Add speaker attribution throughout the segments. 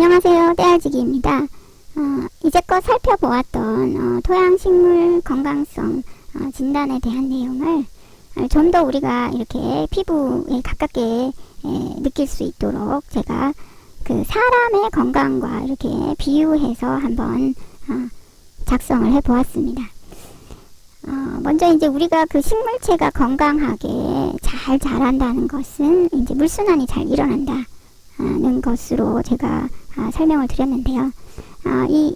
Speaker 1: 안녕하세요. 떼알지기입니다. 어, 이제껏 살펴보았던 어, 토양식물 건강성 어, 진단에 대한 내용을 좀 더 우리가 이렇게 피부에 가깝게 에, 느낄 수 있도록 제가 그 사람의 건강과 이렇게 비유해서 한번 어, 작성을 해 보았습니다. 어, 먼저 이제 우리가 그 식물체가 건강하게 잘 자란다는 것은 이제 물순환이 잘 일어난다는 것으로 제가 아, 설명을 드렸는데요. 아, 이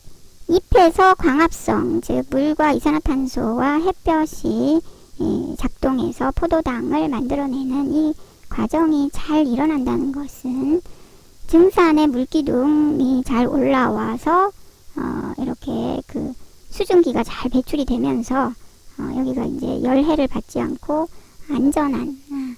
Speaker 1: 잎에서 광합성, 즉 물과 이산화탄소와 햇볕이 예, 작동해서 포도당을 만들어내는 이 과정이 잘 일어난다는 것은 증산의 물기둥이 잘 올라와서 어, 이렇게 그 수증기가 잘 배출이 되면서 어, 여기가 이제 열해를 받지 않고 안전한 아,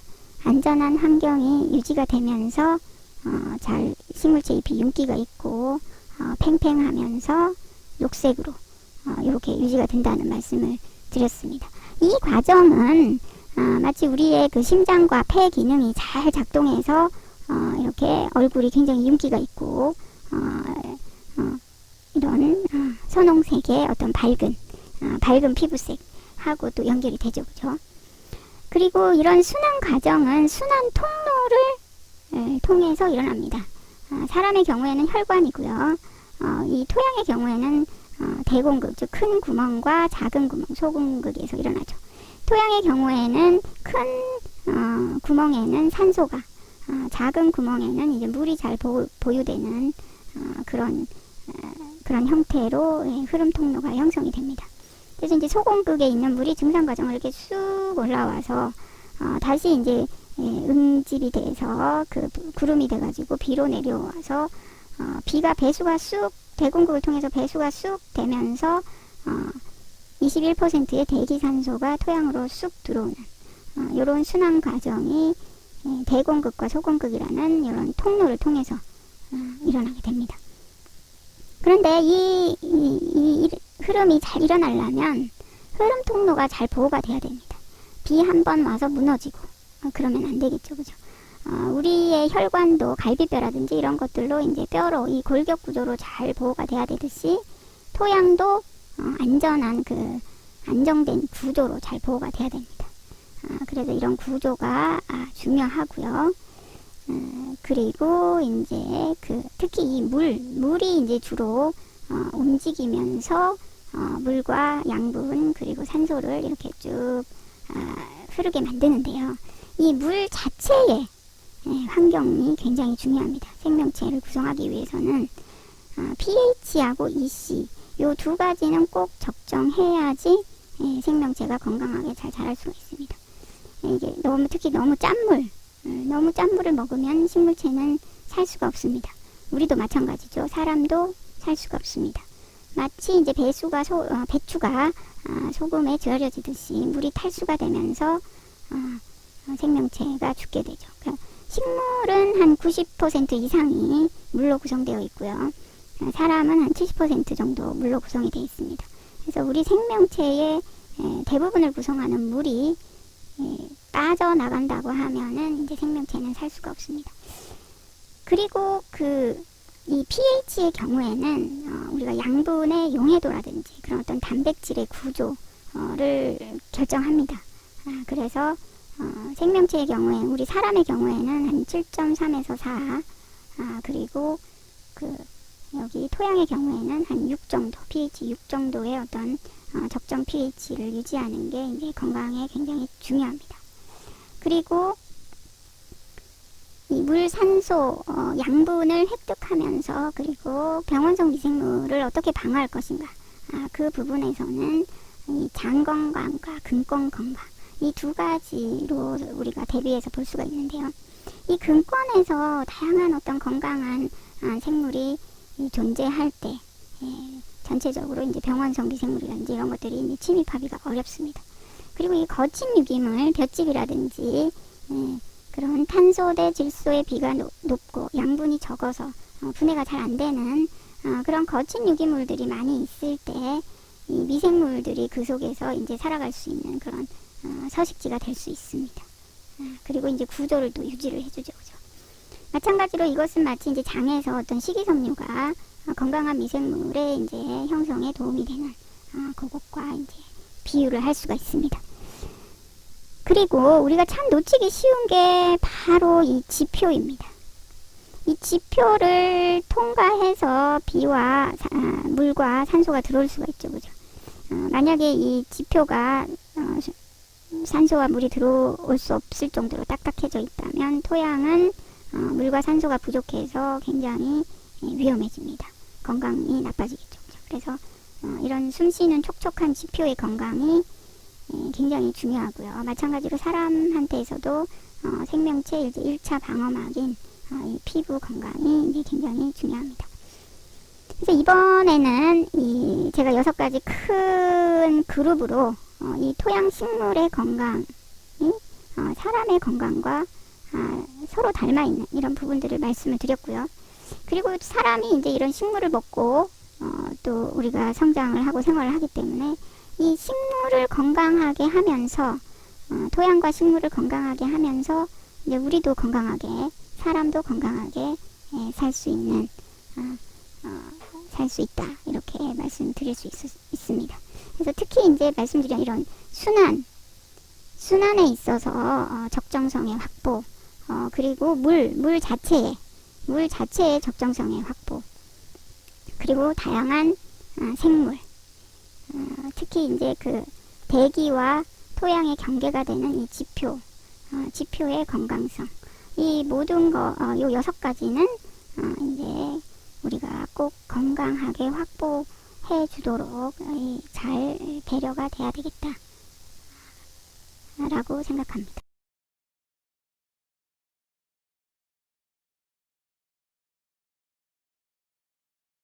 Speaker 1: 안전한 환경이 유지가 되면서 어, 잘 식물체 잎이 윤기가 있고 어, 팽팽하면서 녹색으로 어, 이렇게 유지가 된다는 말씀을 드렸습니다. 이 과정은 어, 마치 우리의 그 심장과 폐 기능이 잘 작동해서 어, 이렇게 얼굴이 굉장히 윤기가 있고 어, 어, 이런 어, 선홍색의 어떤 밝은 어, 밝은 피부색 하고 또 연결이 되죠, 그죠? 그리고 이런 순환 과정은 순환 통로를 에, 통해서 일어납니다. 어, 사람의 경우에는 혈관이고요. 어, 이 토양의 경우에는 어, 대공극, 즉 큰 구멍과 작은 구멍, 소공극에서 일어나죠. 토양의 경우에는 큰 어, 구멍에는 산소가, 어, 작은 구멍에는 이제 물이 잘 보, 유되는 어, 그런 어, 그런 형태로 예, 흐름 통로가 형성이 됩니다. 그래서 이제 소공극에 있는 물이 증산 과정을 이렇게 쑥 올라와서 어, 다시 이제 예, 응집이 돼서 그 구름이 돼가지고 비로 내려와서 어, 비가 배수가 쑥 대공급을 통해서 배수가 쑥 되면서 어, 21%의 대기산소가 토양으로 쑥 들어오는 어, 이런 순환 과정이 예, 대공급과 소공급이라는 이런 통로를 통해서 어, 일어나게 됩니다. 그런데 이, 이, 이, 흐름이 잘 일어나려면 흐름 통로가 잘 보호가 돼야 됩니다. 비 한 번 와서 무너지고 어, 그러면 안 되겠죠, 그죠? 어, 우리의 혈관도 갈비뼈라든지 이런 것들로 이제 뼈로 이 골격 구조로 잘 보호가 돼야 되듯이 토양도 어, 안전한 그 안정된 구조로 잘 보호가 돼야 됩니다. 아, 그래서 이런 구조가 아, 중요하고요. 어, 그리고 이제 그 특히 이 물, 물이 이제 주로 어, 움직이면서 어, 물과 양분 그리고 산소를 이렇게 쭉 아, 흐르게 만드는데요. 이 물 자체에 예, 환경이 굉장히 중요합니다. 생명체를 구성하기 위해서는 아, pH하고 EC 요 두 가지는 꼭 적정해야지 예, 생명체가 건강하게 잘 자랄 수가 있습니다. 예, 이게 너무 특히 너무 짠물 음, 너무 짠 물을 먹으면 식물체는 살 수가 없습니다. 우리도 마찬가지죠. 사람도 살 수가 없습니다. 마치 이제 배수가 소, 어, 배추가 아, 소금에 절여지듯이 물이 탈수가 되면서 어, 어, 생명체가 죽게 되죠. 그러니까 식물은 한 90% 이상이 물로 구성되어 있고요. 어, 사람은 한 70% 정도 물로 구성이 되어 있습니다. 그래서 우리 생명체의 에, 대부분을 구성하는 물이 에, 빠져나간다고 하면은 이제 생명체는 살 수가 없습니다. 그리고 그 이 pH의 경우에는 어, 우리가 양분의 용해도라든지 그런 어떤 단백질의 구조를 결정합니다. 아, 그래서 어, 생명체의 경우에 우리 사람의 경우에는 한 7.3에서 4 아, 그리고 그 여기 토양의 경우에는 한 6 정도 pH 6 정도의 어떤 어, 적정 pH를 유지하는 게 이제 건강에 굉장히 중요합니다. 그리고 이 물, 산소, 어, 양분을 획득하면서 그리고 병원성 미생물을 어떻게 방어할 것인가 아, 그 부분에서는 이 장 건강과 근권 건강 이 두 가지로 우리가 대비해서 볼 수가 있는데요. 이 근권에서 다양한 어떤 건강한 아, 생물이 존재할 때 예, 전체적으로 이제 병원성 미생물이라든지 이런 것들이 이제 침입하기가 어렵습니다. 그리고 이 거친 유기물, 볏짚이라든지 예, 그런 탄소 대 질소의 비가 노, 높고 양분이 적어서 어, 분해가 잘 안 되는 어, 그런 거친 유기물들이 많이 있을 때 이 미생물들이 그 속에서 이제 살아갈 수 있는 그런 어, 서식지가 될 수 있습니다. 아, 그리고 이제 구조를 또 유지를 해주죠. 그죠? 마찬가지로 이것은 마치 이제 장에서 어떤 식이섬유가 어, 건강한 미생물의 이제 형성에 도움이 되는 어, 그것과 이제 비유를 할 수가 있습니다. 그리고 우리가 참 놓치기 쉬운 게 바로 이 지표입니다. 이 지표를 통과해서 비와 사- 아, 물과 산소가 들어올 수가 있죠, 그죠? 어, 만약에 이 지표가 어, 시- 산소와 물이 들어올 수 없을 정도로 딱딱해져 있다면 토양은 어, 물과 산소가 부족해서 굉장히 예, 위험해집니다. 건강이 나빠지겠죠. 그죠? 그래서 어, 이런 숨쉬는 촉촉한 지표의 건강이 예, 굉장히 중요하고요. 마찬가지로 사람한테서도 어, 생명체 이제 1차 방어막인 어, 이 피부 건강이 이제 굉장히 중요합니다. 그래서 이번에는 이 제가 여섯 가지 큰 그룹으로 어, 이 토양 식물의 건강이 어, 사람의 건강과 아, 서로 닮아 있는 이런 부분들을 말씀을 드렸고요. 그리고 사람이 이제 이런 식물을 먹고 어, 또 우리가 성장을 하고 생활을 하기 때문에 이 식물을 건강하게 하면서 어, 토양과 식물을 건강하게 하면서 이제 우리도 건강하게 사람도 건강하게 살 수 있는 살수 있다 이렇게 말씀드릴 수 있, 있습니다. 그래서 특히 이제 말씀드린 이런 순환 순환에 있어서 어, 적정성의 확보 어, 그리고 물 물 자체의 물 자체의 적정성의 확보 그리고 다양한 어, 생물 어, 특히 이제 그 대기와 토양의 경계가 되는 이 지표 어, 지표의 건강성 이 모든 거, 어, 요 여섯 가지는, 어, 이제, 우리가 꼭 건강하게 확보해 주도록, 잘 배려가 돼야 되겠다. 라고 생각합니다.